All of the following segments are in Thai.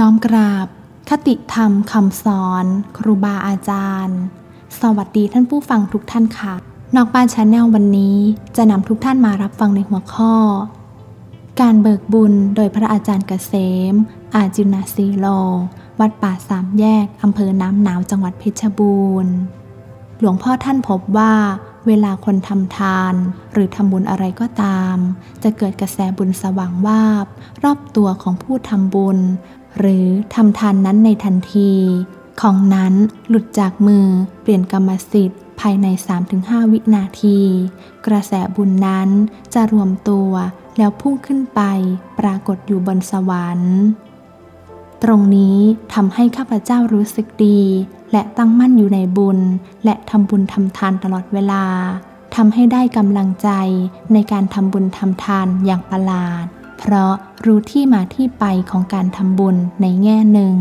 น้อมกราบ คติธรรมคำสอน ครูบาอาจารย์ สวัสดีท่านผู้ฟังทุกท่านค่ะ นอกบ้านชาแนลวันนี้จะนำทุกท่านมารับฟังในหัวข้อ การเบิกบุญโดยพระอาจารย์เกษม อาจินาซีโล วัดป่าสามแยกอำเภอน้ำหนาวจังหวัดเพชรบูรณ์ หลวงพ่อท่านพบว่าเวลาคนทำทาน หรือทำบุญอะไรก็ตาม จะเกิดกระแสบุญสว่างวาบ รอบตัวของผู้ทำบุญ หรือทำทานนั้นในทันที ของนั้นหลุดจากมือเปลี่ยนกรรมสิทธิ์ภายใน 3-5 วินาที กระแสบุญนั้นจะรวมตัวแล้วพุ่งขึ้นไปปรากฏอยู่บนสวรรค์ ตรงนี้ทำให้ข้าพเจ้ารู้สึกดี และตั้งมั่นอยู่ในบุญ และทำบุญทำทานตลอดเวลาทำให้ได้กำลังใจในการทำบุญทำทานอย่างประหลาด เพราะรู้ที่มาที่ไปของการทำบุญในแง่หนึ่ง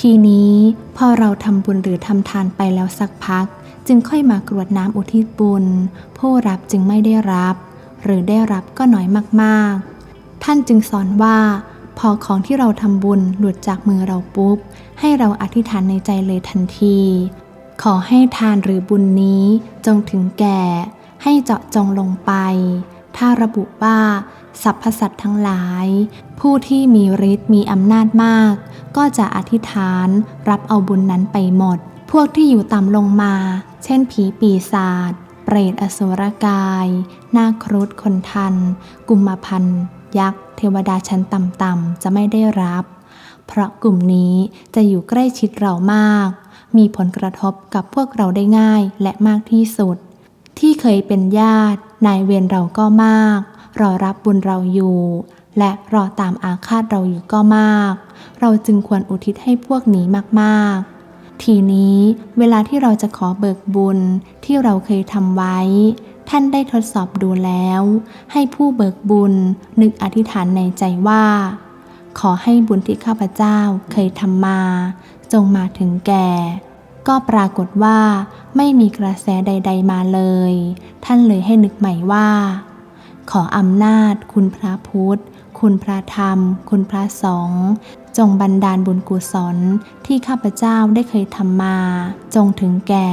ทีนี้พอเราทำบุญหรือทำทานไปแล้วสักพัก จึงค่อยมากรวดน้ำอุทิศบุญ ผู้รับจึงไม่ได้รับ หรือได้รับก็น้อยมากๆ ท่านจึงสอนว่า พอของที่เราทำบุญหลุดจากมือเราปุ๊บ ให้เราอธิษฐานในใจเลยทันที ขอให้ทานหรือบุญนี้จงถึงแก่ ให้เจาะจงลงไป ถ้าระบุว่า สรรพสัตว์ทั้งหลาย ผู้ที่มีฤทธิ์มีอำนาจมาก ก็จะอธิษฐานรับเอาบุญนั้นไปหมด พวกที่อยู่ต่ำลงมา เช่นผีปีศาจเปรตอสุรกาย นาครุฑคนทัน กุมมพันยักษ์ เทวดาชั้นต่ำๆจะไม่ได้รับ เพราะกลุ่มนี้จะอยู่ใกล้ชิดเรามาก มีผลกระทบกับพวกเราได้ง่ายและมากที่สุด ที่เคยเป็นญาตินายเวรเราก็มาก รอรับบุญเราอยู่ และรอตามอาฆาตเราอยู่ก็มาก เราจึงควรอุทิศให้พวกนี้มากๆ ทีนี้เวลาที่เราจะขอเบิกบุญที่เราเคยทำไว้ ท่านได้ทดสอบดูแล้ว ให้ผู้เบิกบุญนึกอธิษฐานในใจว่า ขอให้บุญที่ข้าพเจ้าเคยทำมา จงมาถึงแก่ก็ปรากฏว่าไม่มีกระแสใด ๆ มาเลย ท่านเลยให้นึกใหม่ว่า ขออำนาจ คุณพระพุทธ คุณพระธรรม คุณพระสงฆ์จงบันดาลบุญกุศลที่ข้าพเจ้าได้เคยทำมา จงถึงแก่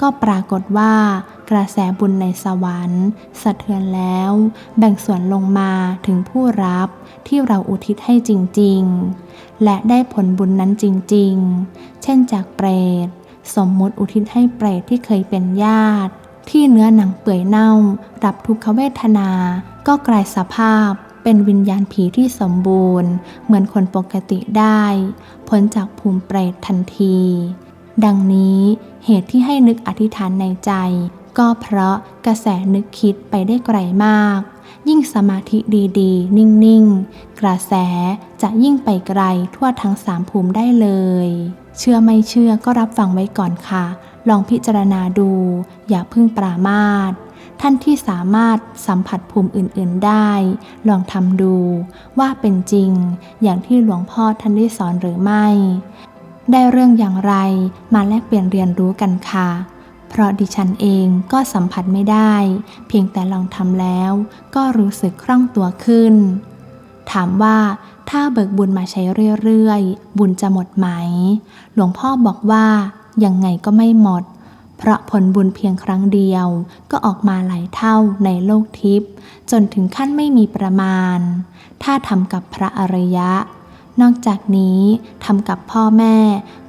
ก็ปรากฏว่ากระแสบุญในสวรรค์ สะเทือนแล้ว แบ่งส่วนลงมาถึงผู้รับที่เราอุทิศให้จริง ๆ และได้ผลบุญนั้นจริง ๆ เช่นจากเปรต สมมุติอุทิศให้เปรตที่เคยเป็นญาติ ที่เนื้อหนังเปื่อยเน่า รับทุกขเวทนา ก็กลายสภาพเป็นวิญญาณผีที่สมบูรณ์ เหมือนคนปกติได้พ้นจากภูมิเปรตทันที ดังนี้เหตุที่ให้นึกอธิษฐานในใจ ก็เพราะกระแสนึกคิดไปได้ไกลมาก ยิ่งสมาธิดีๆ นิ่งๆ กระแสจะยิ่งไปไกลทั่วทั้งสามภูมิได้เลย เชื่อไม่เชื่อก็รับฟังไว้ก่อนค่ะ ลองพิจารณาดู อย่าพึ่งปรามาทท่านที่สามารถสัมผัสภูมิอื่น ๆได้ ลองทำดู ว่าเป็นจริงอย่างที่หลวงพ่อท่านได้สอนหรือไม่ ได้เรื่องอย่างไรมาแลกเปลี่ยนเรียนรู้กันค่ะ เพราะดิฉันเองก็สัมผัสไม่ได้ เพียงแต่ลองทำแล้ว ก็รู้สึกคล่องตัวขึ้น ถามว่าถ้าเบิกบุญมาใช้เรื่อย ๆ บุญจะหมดไหม หลวงพ่อบอกว่า ยังไงก็ไม่หมด เพราะผลบุญเพียงครั้งเดียวก็ออกมาหลายเท่าในโลกทิพย์จนถึงขั้นไม่มีประมาณ ถ้าทำกับพระอริยะ นอกจากนี้ทำกับพ่อแม่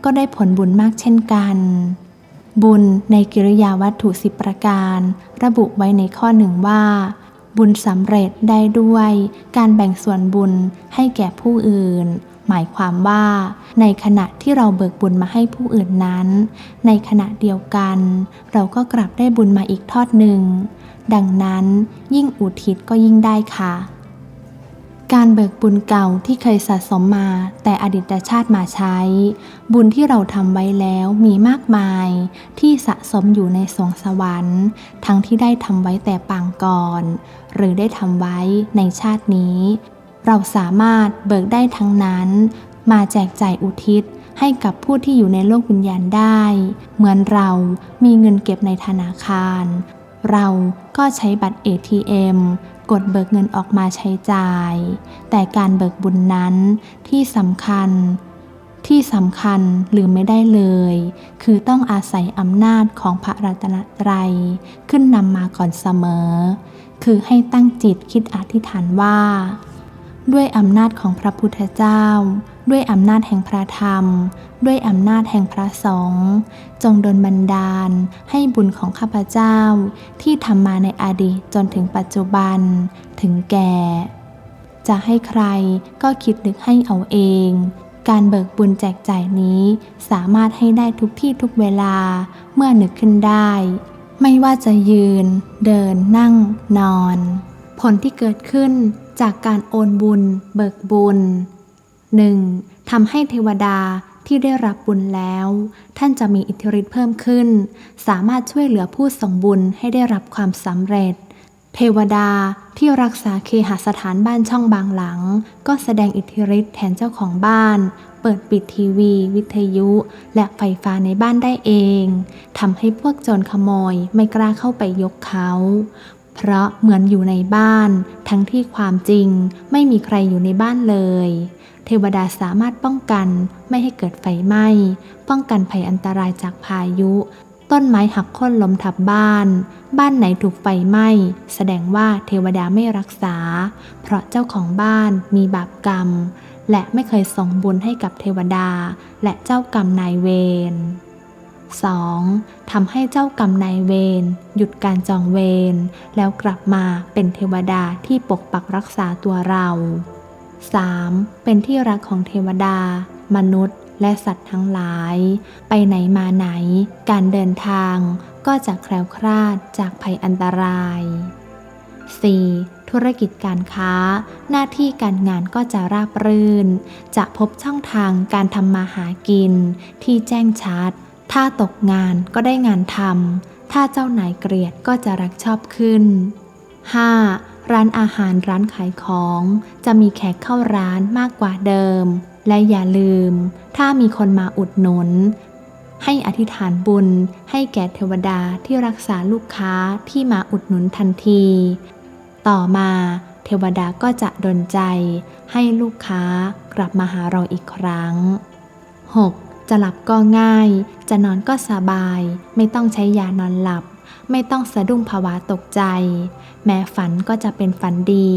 ก็ได้ผลบุญมากเช่นกัน บุญในกิริยาวัตถุสิบประการ ระบุไว้ในข้อหนึ่งว่าบุญสำเร็จได้ด้วยการแบ่งส่วนบุญให้แก่ผู้อื่น หมายความว่า ในขณะที่เราเบิกบุญมาให้ผู้อื่นนั้น ในขณะเดียวกัน เราก็กลับได้บุญมาอีกทอดหนึ่ง ดังนั้นยิ่งอุทิศก็ยิ่งได้ค่ะ การเบิกบุญเก่าที่เคยสะสมมา แต่อดีตชาติมาใช้ บุญที่เราทำไว้แล้วมีมากมาย ที่สะสมอยู่ในสวงสวรรค์ ทั้งที่ได้ทำไว้แต่ปางก่อน หรือได้ทำไว้ในชาตินี้ เราสามารถเบิกได้ทั้งนั้น มาแจกจ่ายอุทิศให้กับผู้ที่อยู่ในโลกวิญญาณได้ เหมือนเรามีเงินเก็บในธนาคาร เราก็ใช้บัตร ATM กดเบิกเงินออกมาใช้จ่าย แต่การเบิกบุญนั้นที่สำคัญ ที่สำคัญลืมไม่ได้เลย คือต้องอาศัยอำนาจของพระรัตนตรัย ขึ้นนำมาก่อนเสมอ คือให้ตั้งจิตคิดอธิษฐานว่า ด้วยอำนาจของพระพุทธเจ้า ด้วยอำนาจแห่งพระธรรม ด้วยอำนาจแห่งพระสงฆ์จงดลบันดาล ให้บุญของข้าพเจ้า ที่ทำมาในอดีตจนถึงปัจจุบัน ถึงแก่ จะให้ใครก็คิดนึกให้เอาเอง การเบิกบุญแจกจ่ายนี้สามารถให้ได้ทุกที่ทุกเวลาเมื่อนึกขึ้นได้ ไม่ว่าจะยืน เดินนั่ง นอน ผลที่เกิดขึ้น จากการโอนบุญ เบิกบุญ 1. ทำให้เทวดาที่ได้รับบุญแล้ว ท่านจะมีอิทธิฤทธิ์เพิ่มขึ้น สามารถช่วยเหลือผู้ส่งบุญให้ได้รับความสำเร็จ เทวดาที่รักษาเคหสถานบ้านช่องบางหลัง ก็แสดงอิทธิฤทธิ์แทนเจ้าของบ้าน เปิดปิดทีวี วิทยุ และไฟฟ้าในบ้านได้เองทำให้พวกโจรขโมยไม่กล้าเข้าไปยกเขา เพราะเหมือนอยู่ในบ้าน ทั้งที่ความจริงไม่มีใครอยู่ในบ้านเลย เทวดาสามารถป้องกันไม่ให้เกิดไฟไหม้ ป้องกันภัยอันตรายจากพายุ ต้นไม้หักโค่นล้มทับบ้าน บ้านไหนถูกไฟไหม้ แสดงว่าเทวดาไม่รักษา เพราะเจ้าของบ้านมีบาปกรรม และไม่เคยส่งบุญให้กับเทวดา และเจ้ากรรมนายเวร 2. ทำให้เจ้ากรรมนายเวรหยุดการจองเวรแล้วกลับมาเป็นเทวดาที่ปกปักรักษาตัวเรา 3. เป็นที่รักของเทวดา มนุษย์ และสัตว์ทั้งหลาย ไปไหนมาไหน การเดินทางก็จะแคล้วคลาดจากภัยอันตราย 4. ธุรกิจการค้า หน้าที่การงานก็จะราบรื่น จะพบช่องทางการทำมาหากินที่แจ้งชัด ถ้าตกงานก็ได้งานทำ ถ้าเจ้านายเกลียดก็จะรักชอบขึ้น 5. ร้านอาหารร้านขายของ จะมีแขกเข้าร้านมากกว่าเดิม และอย่าลืม ถ้ามีคนมาอุดหนุน ให้อธิษฐานบุญ ให้แก่เทวดาที่รักษาลูกค้าที่มาอุดหนุนทันที ต่อมาเทวดาก็จะดลใจ ให้ลูกค้ากลับมาหาเราอีกครั้ง 6. จะหลับก็ง่าย จะนอนก็สบาย ไม่ต้องใช้ยานอนหลับ ไม่ต้องสะดุ้งภาวะตกใจ แม้ฝันก็จะเป็นฝันดี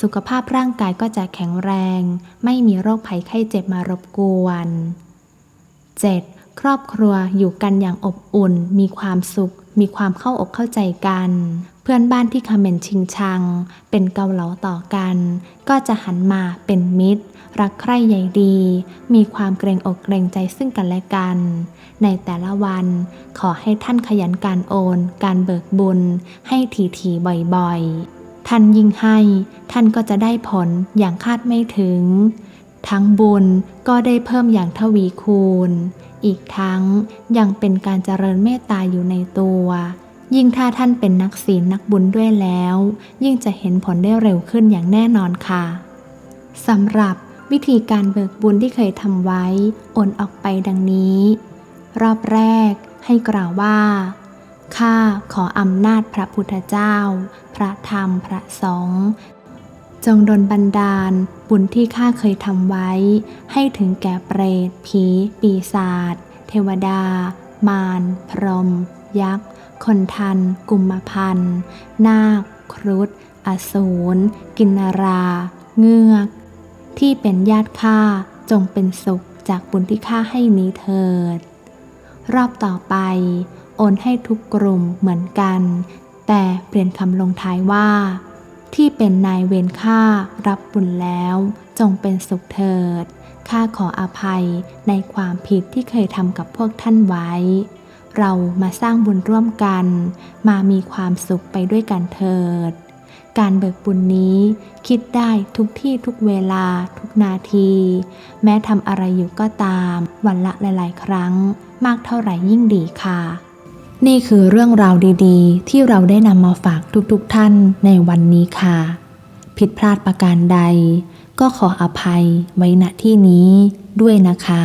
สุขภาพร่างกายก็จะแข็งแรง ไม่มีโรคภัยไข้เจ็บมารบกวน 7. ครอบครัวอยู่กันอย่างอบอุ่น มีความสุข มีความเข้าอกเข้าใจกัน เพื่อนบ้านที่คอมเมนต์ชิงชัง เป็นเกาเหลาต่อกัน ก็จะหันมาเป็นมิตร รักใคร่ใยดี มีความเกรงอกเกรงใจซึ่งกันและกัน ในแต่ละวันขอให้ท่านขยันการโอน การเบิกบุญ ให้ทีๆบ่อยๆ ท่านยิ่งให้ ท่านก็จะได้ผลอย่างคาดไม่ถึง ทั้งบุญก็ได้เพิ่มอย่างทวีคูณ อีกทั้งยังเป็นการเจริญเมตตาอยู่ในตัว ยิ่งถ้าท่านเป็นนักศีลนักบุญด้วยแล้ว ยิ่งจะเห็นผลได้เร็วขึ้นอย่างแน่นอนค่ะสำหรับวิธีการเบิกบุญที่เคยทำไว้โอนออกไปดังนี้ รอบแรกให้กล่าวว่าข้าขออำนาจพระพุทธเจ้า พระธรรมพระสงฆ์จงดลบันดาลบุญที่ข้าเคยทำไว้ ให้ถึงแก่เปรตผี ปีศาจเทวดา มาร พรหมยักษ์ คนทัน กุมพันนาค ครุฑอสูร กินนรา เงือก ที่เป็นญาติข้าจงเป็นสุขจากบุญที่ข้าให้นี้เถิด รอบต่อไป โอนให้ทุกกลุ่มเหมือนกัน แต่เปลี่ยนคำลงท้ายว่า ที่เป็นนายเวรข้ารับบุญแล้ว จงเป็นสุขเถิดข้าขออภัยในความผิดที่เคยทำกับพวกท่านไว้ เรามาสร้างบุญร่วมกัน มามีความสุขไปด้วยกันเถิด การเบิกบุญนี้คิดได้ทุกที่ทุกเวลาทุกนาที แม้ทำอะไรอยู่ก็ตาม วันละหลาย ๆ ครั้ง มากเท่าไหร่ยิ่งดีค่ะ นี่คือเรื่องราวดีๆ ที่เราได้นำมาฝากทุกๆท่านในวันนี้ค่ะ ผิดพลาดประการใด ก็ขออภัยไว้ณที่นี้ด้วยนะคะ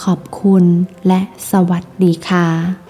ขอบคุณและสวัสดีค่ะ